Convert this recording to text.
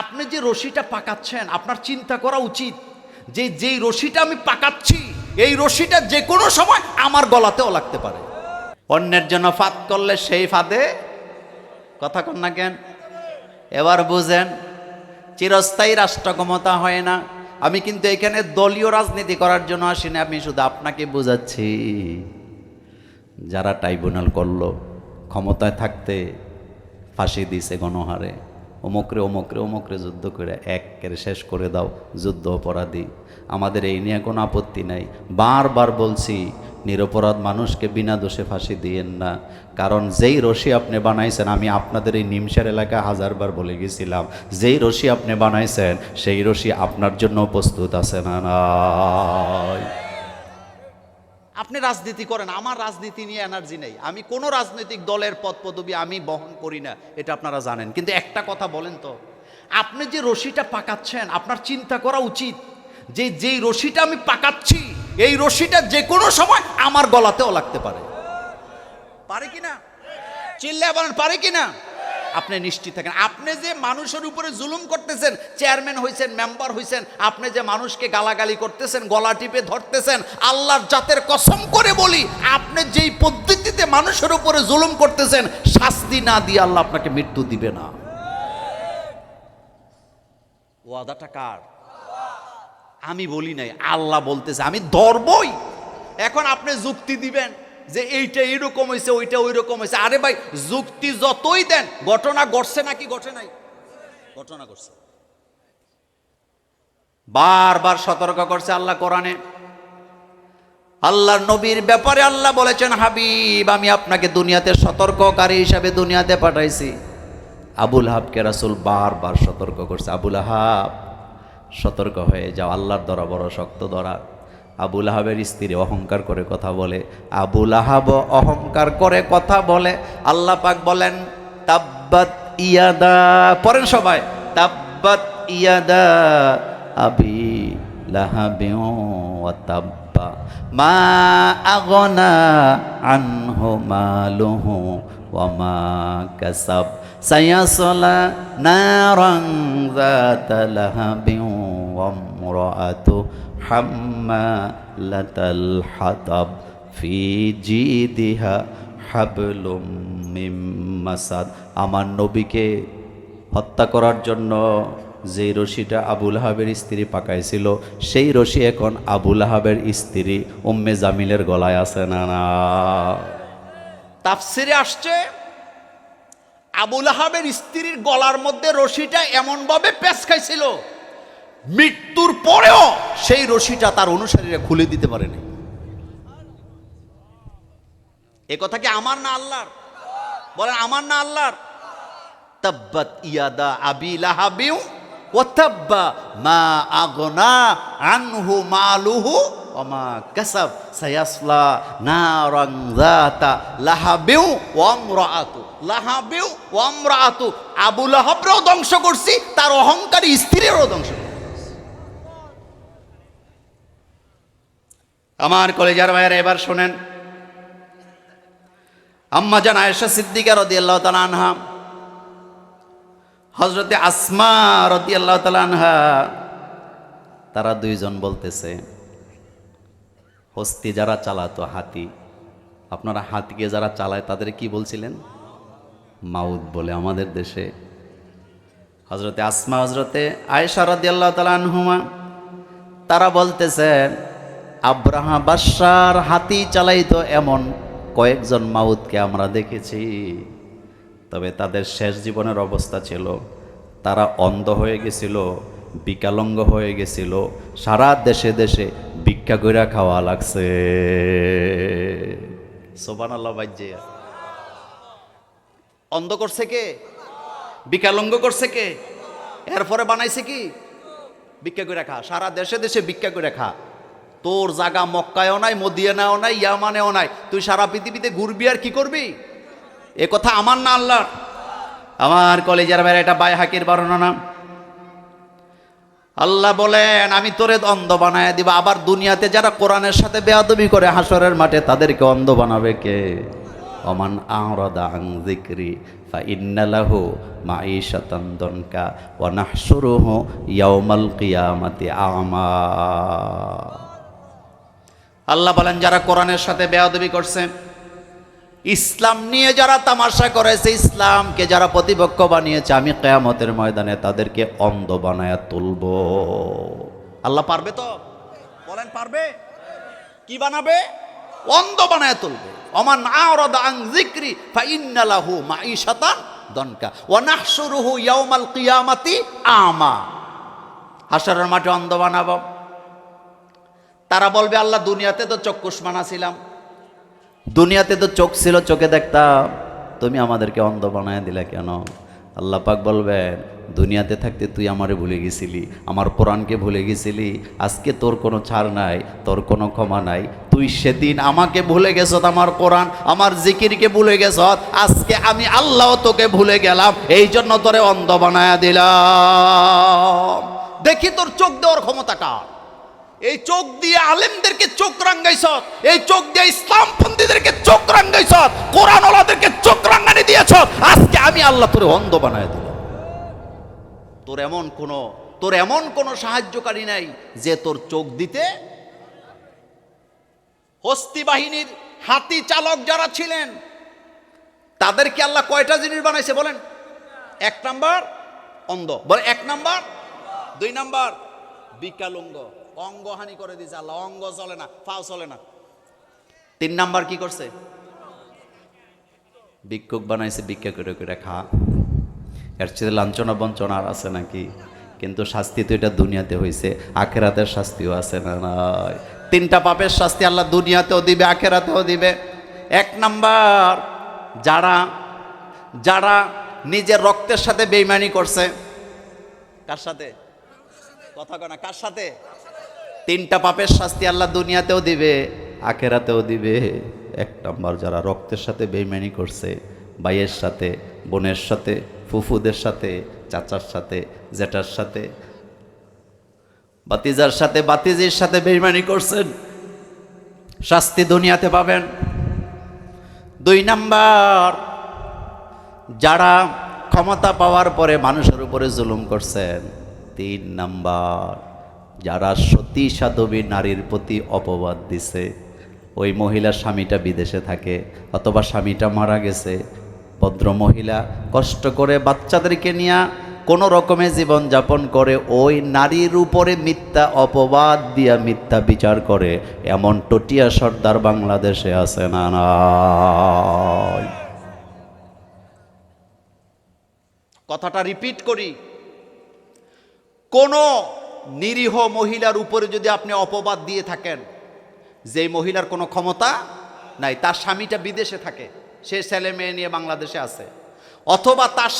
আপনি যে রশিটা পাকাচ্ছেন, আপনার চিন্তা করা উচিত যে যেই রশিটা আমি পাকাচ্ছি, এই রশিটা যে কোনো সময় আমার গলাতেও লাগতে পারে। অন্যের জন্য ফাঁদ করলে সেই ফাঁদে কথা কন না কেন? এবার বুঝেন, চিরস্থায়ী রাষ্ট্র ক্ষমতা হয় না। আমি কিন্তু এখানে দলীয় রাজনীতি করার জন্য আসি আসিনি, আমি শুধু আপনাকে বোঝাচ্ছি। যারা ট্রাইব্যুনাল করল, ক্ষমতায় থাকতে ফাঁসি দিছে গণহারে। অমুকরে অমুকরে অমুকরে যুদ্ধ করে একের শেষ করে দাও যুদ্ধ অপরাধী। আমাদের এই নিয়ে কোনো আপত্তি নাই। বারবার বলছি, নিরপরাধ মানুষকে বিনা দোষে ফাঁসি দিয়েন না। কারণ যেই রশি আপনি বানাইছেন, আমি আপনাদের এই নিমসার এলাকায় হাজারবার বলে গেছিলাম, যেই রশি আপনি বানাইছেন, সেই রশি আপনার জন্য প্রস্তুত আছে না নাই? আপনি রাজনীতি করেন, আমার রাজনীতি নিয়ে এনার্জি নেই। আমি কোনো রাজনৈতিক দলের পদ পদবি আমি বহন করি না, এটা আপনারা জানেন। কিন্তু একটা কথা বলেন তো, আপনি যে রশিটা পাকাচ্ছেন, আপনার চিন্তা করা উচিত যে যেই রশিটা আমি পাকাচ্ছি, এই রশিটা যে কোনো সময় আমার গলাতেও লাগতে পারে। পারে কি না? চিল্লে বলেন, পারে কি না? আপনি নিশ্চিত থাকেন। আপনি যে মানুষের উপরে জুলুম করতেছেন, চেয়ারম্যান হয়েছেন মেম্বার হয়েছেন আপনি যে মানুষকে গালাগালি করতেছেন, গলা টিপে ধরতেছেন, আল্লাহর জাতের কসম করে বলি, আপনি যেই পদ্ধতিতে মানুষের উপরে জুলুম করতেছেন, শাস্তি না দিয়ে আল্লাহ আপনাকে মৃত্যু দিবে না। ওয়াদাটা কার? আমি বলি নাই, আল্লাহ বলতেছে, আমি ধরবই। এখন আপনি যুক্তি দিবেন যে এইটা এইরকম হয়েছে ওইটা ওই রকম হয়েছে আরে ভাই, যুক্তি যতই দেন, ঘটনা ঘটছে নাকি ঘটে নাই? ঘটনা ঘটছে। বারবার সতর্ক করছে আল্লাহ কোরআনে। আল্লাহর নবীর ব্যাপারে আল্লাহ বলেছেন, হাবিব, আমি আপনাকে দুনিয়াতে সতর্ককারী হিসাবে দুনিয়াতে পাঠাইছি। আবুল হাবকে রাসুল বারবার সতর্ক করছে। আবুল হাব, সতর্ক হয়ে যাও, আল্লাহর ধরা বড় শক্ত ধরা। আবুল আহাবের স্ত্রী অহংকার করে কথা বলে, আবুল আহাব অহংকার করে কথা বলে, আল্লাহ পাক বলেন, তাব্বাত ইয়াদা পরেন সবাই, তাব্বাত ইয়াদা আবি লাহাবিউ ওয়া তাব্বা মা আগনা আনহু মালুহু ওয়া মা কাসাব সায়াসলা নারাং যাতা লাহাবিউ ওয়া ইমরাআতু হাম্মালাতাল হাতাব ফি জিদিহা হাবলুম মিম মাসাদ আমার নবীকে হত্যা করার জন্য যেই রশিটা আবুল আহাবের স্ত্রী পাকাইছিল, সেই রশি এখন আবুল আহাবের স্ত্রী উম্মে জামিলের গলায় আছে না না? তাফসিরে আসছে, আবুল আহাবের স্ত্রীর গলার মধ্যে রশিটা এমনভাবে পেঁচ খাইছিল মৃত্যুর পরেও সেই রশিটা তার অনুসারীরা খুলে দিতে পারেনি। এ কথা কি আমার না আল্লাহর? বলেন, আমার না আল্লাহর? তাব্বাত ইয়াদা আবি লাহাবিউ ওয়াতাব্বা মা আগনা আনহু মালুহু ওমা কাসাব সায়াসলা নারাং যাতা লাহাবিউ ওয়া ইমরাআতু লাহাবিউ ওয়া ইমরাআতু আবু লাহাবরেও ধ্বংস করছি, তার অহংকারী স্ত্রীরও ধ্বংস করছি। আমার কলেজার ভাইয়েরা এবার শোনেন। আম্মা জান আয়েশা সিদ্দিকা রদি আল্লাহ তাআলা আনহা হজরতে আসমা রতি আল্লাহ তালা আনহা, তারা দুইজন বলতেছে, হস্তি যারা চালাতো হাতি, আপনারা হাতিকে যারা চালায় তাদের কি বলছিলেন? মাউদ বলে আমাদের দেশে। হজরতে আসমা হজরতে আয়েশা রদি আল্লাহ তালা আনহুমা, তারা বলতেছেন আব্রাহা বাদশার হাতি চালাইতো এমন কয়েকজন মাউদকে আমরা দেখেছি। তবে তাদের শেষ জীবনের অবস্থা ছিল, তারা অন্ধ হয়ে গেছিল, বিকালঙ্গ হয়ে গেছিল, সারা দেশে দেশে ভিক্ষা কইরা খাওয়া লাগছে। সোবান আল্লাহ বাজ্যে অন্ধ করছে কে? বিকালঙ্গ করছে কে? এরপরে বানাইছে কি? ভিক্ষা করে খা, সারা দেশে দেশে ভিক্ষা করে খা। তোর জাগা মক্কায়ও নাই মদিয়ানাও নাই, ইয়ামানেও নাই। তুই সারা পৃথিবীতে ঘুরবি আর কি করবি? এ কথা আমার না আল্লাহ আমার কলেজের বাইরে এটা বাই হাকির বর্ণনা আল্লাহ বলেন, আমি তোরে অন্ধ বানায় দিব। আবার দুনিয়াতে যারা কোরআনের সাথে বেয়াদবি করে হাসরের মাঠে, তাদেরকে অন্ধ বানাবে কে? অমান আংরদা আং জিক্রি ফা ইন্নালাহু হো দনকা ওয়া ইয়াউমাল আমা। আল্লাহ বলেন, যারা কোরআনের সাথে বেয়াদবি করছে, ইসলাম নিয়ে যারা তামাশা করেছে, ইসলামকে যারা প্রতিপক্ষ বানিয়েছে, আমি কেয়ামতের ময়দানে তাদেরকে অন্ধ বানায়া তুলব। আল্লাহ পারবে তো? বলেন, পারবে? কি বানাবে? অন্ধ বানায় তুলবে। অমান আরদ আং যিকরি ফাইন্নালাহু মাঈশাতান দনকা ওয়া নাহশুরুহু ইয়াউমাল কিয়ামাতি আমা। হাসরের মাঠে অন্ধ বানাবো। তারা বলবে, আল্লাহ, দুনিয়াতে তো চক্ষুষ বানাছিলাম দুনিয়াতে তো চোখ ছিল, চোখে দেখতাম। তুমি আমাদেরকে অন্ধ বানায় দিলে কেন? আল্লাহ পাক বলবেন, দুনিয়াতে থাকতে তুই আমারে ভুলে গেছিলি, আমার কোরআনকে ভুলে গেছিলি, আজকে তোর কোনো ছাড় নাই, তোর কোনো ক্ষমা নাই। তুই সেদিন আমাকে ভুলে গেছ, আমার কোরআন, আমার জিকিরকে ভুলে গেছ, আজকে আমি আল্লাহ তোকে ভুলে গেলাম এই জন্য তোরে অন্ধ বানায়া দিলাম। দেখি তোর চোখ দেওয়ার ক্ষমতাটা এই চোখ দিয়ে আলেমদেরকে চোখ রাঙ্গাইছ, এই চোখ দিয়ে ইসলামপন্থীদেরকে চোখ রাঙ্গাইছ কোরআন ওলাদেরকে চোখ রাঙ্গানি দিয়েছ, আজকে আমি আল্লাহ তোরে অন্ধ বানায় দিলাম। তোর এমন কোন, তোর এমন কোন সাহায্যকারী নাই যে তোর চোখ দিতে হস্তি বাহিনীর হাতি চালক যারা ছিলেন, তাদেরকে আল্লাহ কয়টা জিনিস বানাইছে বলেন? এক নাম্বার অন্ধ। বলে এক নাম্বার? দুই নাম্বার? বিকালঙ্গ অঙ্গহানি করে দিয়েছে আল্লাহ, অঙ্গ চলে না, পাও চলে না। তিন নাম্বার কি করছে? ভিক্ষুক বানাইছে, ভিক্ষা করে করে খা। এর চেয়ে লাঞ্ছনা বঞ্চনা আর আছে নাকি? কিন্তু শাস্তি তো এটা দুনিয়াতে হয়েছে আখেরাতের শাস্তিও আছে না নয় তিনটা পাপের শাস্তি আল্লাহ দুনিয়াতেও দিবে, আখেরাতেও দিবে। এক নাম্বার, যারা যারা নিজের রক্তের সাথে বেইমানি করছে, কার সাথে? কথা কয় না, কার সাথে? তিনটা পাপের শাস্তি আল্লাহ দুনিয়াতেও দিবে, আখেরাতেও দিবে। এক নম্বর, যারা রক্তের সাথে বেইমানি করছে, ভাইয়ের সাথে, বোনের সাথে, ফুফুদের সাথে, চাচার সাথে, জেঠার সাথে, বাতিজার সাথে, বাতিজির সাথে বেইমানি করছেন, শাস্তি দুনিয়াতে পাবেন। দুই নাম্বার, যারা ক্ষমতা পাওয়ার পরে মানুষের উপরে জুলুম করছেন, তিন নাম্বার যারা সতী সাধবী নারীর প্রতি অপবাদ দিছে, ওই মহিলার স্বামীটা বিদেশে থাকে, অথবা স্বামীটা মারা গেছে। ভদ্র মহিলা কষ্ট করে বাচ্চাদেরকে নিয়ে কোনো রকমে জীবন যাপন করে, ওই নারীর উপরে মিথ্যা অপবাদ দিয়া মিথ্যা বিচার করে। এমন টটিয়া সর্দার বাংলাদেশে আছে না কথাটা রিপিট করি। কোন নিরীহ মহিলার উপরে যদি আপনি অপবাদ দিয়ে থাকেন যে মহিলার কোনো ক্ষমতা নাই, তার স্বামীটা বিদেশে থাকে, সে ছেলে মেয়ে নিয়ে বাংলাদেশে আছে, অথবা তার